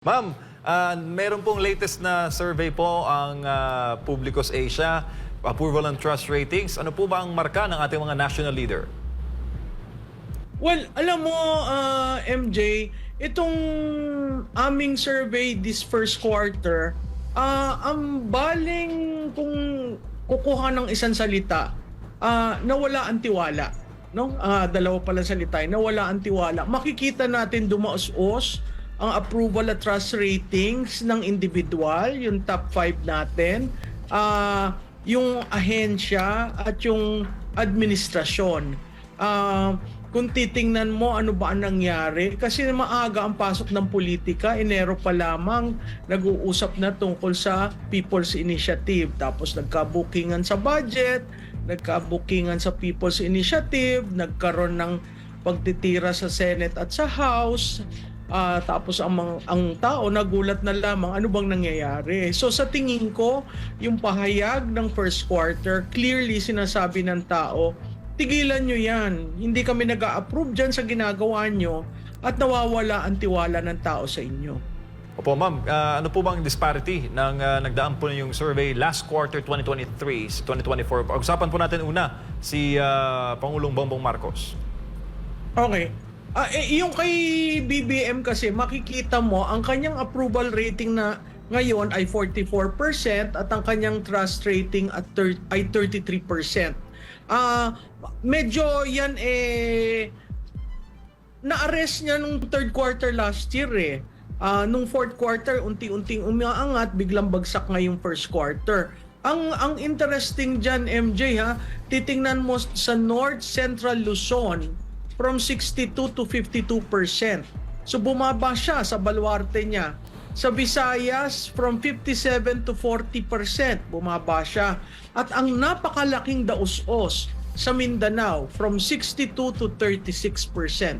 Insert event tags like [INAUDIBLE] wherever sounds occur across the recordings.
Ma'am, ah, meron pong latest na survey po ang ah, Publicos Asia, approval and trust ratings. Ano po ba ang marka ng ating mga national leader? Well, alam mo, ah, MJ, itong aming survey this first quarter, ah, ang baling kung kukuha ng isang salita, ah, nawala ang tiwala. No? Ah, dalawa pala salita, nawala ang tiwala. Makikita natin dumaos-os ang approval at trust ratings ng individual, yung top 5 natin, ah, yung ahensya at yung administrasyon. Ah, kung titingnan mo ano ba ang nangyari, kasi maaga ang pasok ng politika, Enero pa lamang nag-uusap na tungkol sa People's Initiative. Tapos nagka-bookingan sa budget, nagka-bookingan sa People's Initiative, nagkaroon ng pagtitira sa Senate at sa House, Ah, tapos ang mga- ang tao nagulat na lamang ano bang nangyayari. So sa tingin ko, yung pahayag ng first quarter, clearly sinasabi ng tao, tigilan nyo yan. Hindi kami nag approve dyan sa ginagawa nyo at nawawala ang tiwala ng tao sa inyo. Opo, ma'am, ah, ano po bang disparity ng ah, nagdaan po yung survey last quarter 2023 sa 2024? Pag-usapan po natin una si ah, Pangulong Bongbong Marcos. Okay. Ah, eh, yung kay BBM kasi makikita mo ang kanyang approval rating na ngayon ay 44% at ang kanyang trust rating at ay 33%. Ah, medyo yan eh na-arrest niya nung third quarter last year eh. Ah, nung fourth quarter, unti-unting umaangat, biglang bagsak ngayong first quarter. Ang ang interesting diyan MJ ha, titingnan mo sa North Central Luzon from 62 to 52%. So bumaba siya sa baluarte niya. Sa Visayas from 57 to 40% bumaba siya. At ang napakalaking daos-os sa Mindanao from 62 to 36%.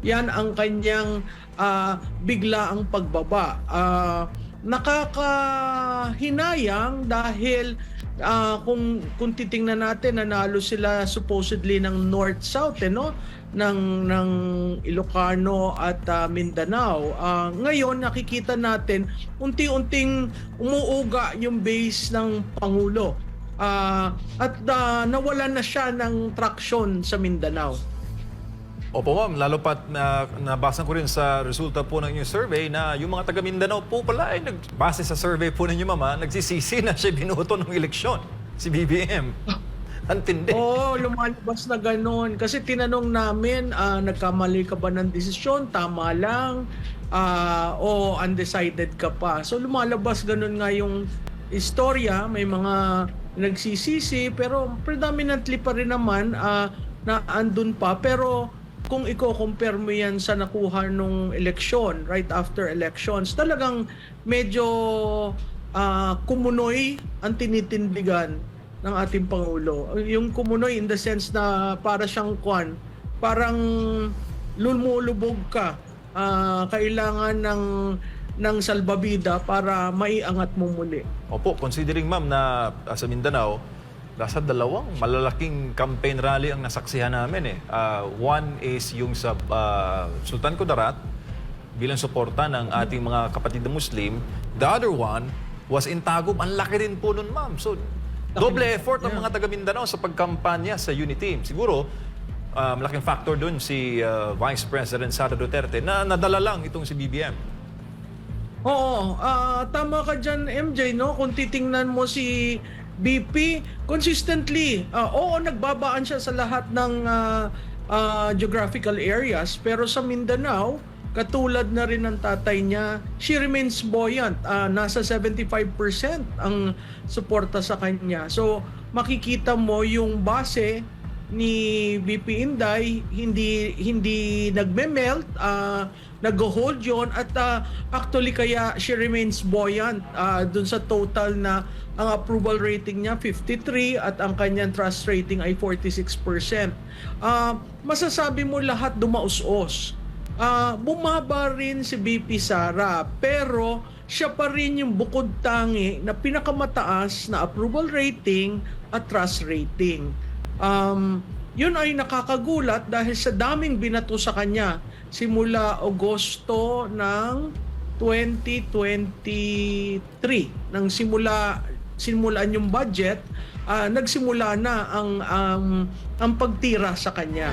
Yan ang kanyang ah, bigla ang pagbaba. Ah, nakakahinayang dahil ah, kung kung titingnan natin nanalo sila supposedly ng north south eh, no ng ng Ilocano at ah, Mindanao. Ah, ngayon nakikita natin unti-unting umuuga yung base ng pangulo. Ah, at ah, nawalan na siya ng traction sa Mindanao. Opo, ma'am, lalo pat na nabasa ko rin sa resulta po ng inyong survey na yung mga taga Mindanao po pala ay nagbase sa survey po ninyo, mama, nagsisisi na siya binuto ng eleksyon, si BBM. [LAUGHS] Ang tindi. Oo, lumalabas na ganun. Kasi tinanong namin, ah, nagkamali ka ba ng desisyon? Tama lang? Ah, o undecided ka pa? So lumalabas ganun nga yung istorya. May mga nagsisisi, pero predominantly pa rin naman ah, na andun pa. Pero kung i-compare mo yan sa nakuha nung eleksyon, right after elections, talagang medyo ah, kumunoy ang tinitindigan ng ating Pangulo. Yung kumunoy in the sense na para siyang kwan, parang lumulubog ka. Ah, kailangan ng ng salbabida para maiangat mo muli. Opo, considering ma'am na ah, sa Mindanao, nasa dalawang malalaking campaign rally ang nasaksihan namin eh. Ah, one is yung sa ah, Sultan Kudarat bilang suporta ng ating mga kapatid na Muslim. The other one was in Tagum. Ang laki rin po nun ma'am. So, doble effort ang mga taga Mindanao sa pagkampanya sa Unity. Siguro, ah, malaking factor dun si ah, Vice President Sara Duterte na nadala lang itong si BBM. Oo, ah, tama ka dyan MJ, no? Kung titingnan mo si BP, consistently, ah, oo, nagbabaan siya sa lahat ng ah, ah, geographical areas, pero sa Mindanao, katulad na rin ng tatay niya, she remains buoyant. Ah, nasa 75% ang suporta sa kanya. So, makikita mo yung base ni BP Inday hindi hindi nagme-melt uh, nag-hold yon at ah, actually kaya she remains buoyant ah, dun sa total na ang approval rating niya 53 at ang kanyang trust rating ay 46%. Ah, masasabi mo lahat dumaus-os. Ah, bumaba rin si BP Sara pero siya pa rin yung bukod tangi na pinakamataas na approval rating at trust rating. Um, yun ay nakakagulat dahil sa daming binato sa kanya simula Agosto ng 2023 nang simula simulaan yung budget, ah, nagsimula na ang ang ang pagtira sa kanya.